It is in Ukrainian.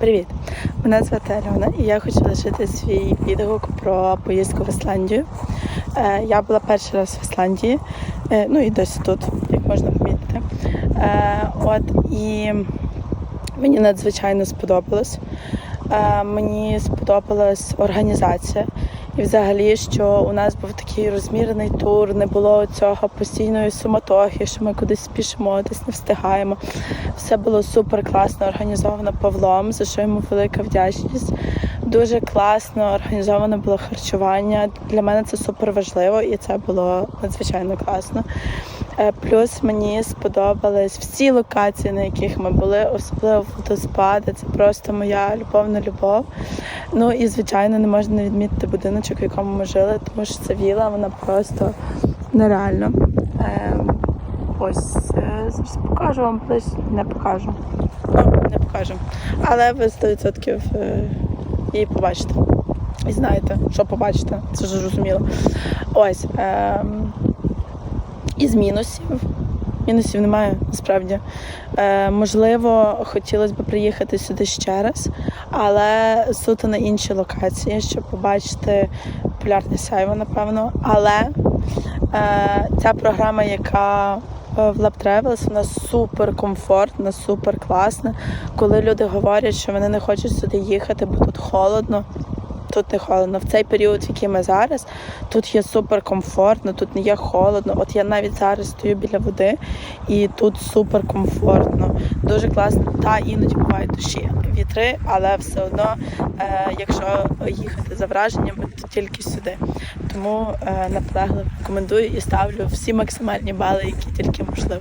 Привіт! Мене звати Альона і я хочу лишити свій відгук про поїздку в Ісландію. Е, я була перший раз в Ісландії, е, ну і досі тут, як можна помітити. Е, от і мені надзвичайно сподобалось. Мені сподобалась організація. І взагалі, що у нас був такий розмірений тур, не було цього постійної суматохи, що ми кудись спішимо, десь не встигаємо. Все було супер класно організовано Павлом, за що йому велика вдячність. Дуже класно організовано було харчування. Для мене це супер важливо і це було надзвичайно класно. Е, Плюс мені сподобались всі локації, на яких ми були, особливо водоспади. Це просто моя любовна любов. Ну і звичайно не можна відмітити будиночок, в якому ми жили, тому що це віла, вона просто нереально. Е, ось е, зараз покажу вам ближче, не покажу. Ну, не покажу. Але ви 100% е, її побачите. І знаєте, що побачите, це ж зрозуміло. Ось. Е, із мінусів. Мінусів немає насправді. Е, можливо, хотілося б приїхати сюди ще раз, але суто на інші локації, щоб побачити популярне сяйво, напевно. Але е, ця програма, яка е, в Lab Travels, вона супер комфортна, супер класна. Коли люди говорять, що вони не хочуть сюди їхати, бо тут холодно. Тут не холодно. В цей період, в який ми зараз, тут є супер комфортно, тут не є холодно. От я навіть зараз стою біля води, і тут супер комфортно. Дуже класно. Та іноді бувають душі, вітри, але все одно, е, якщо їхати за враженнями, то тільки сюди. Тому е, наполегливо рекомендую і ставлю всі максимальні бали, які тільки можливо.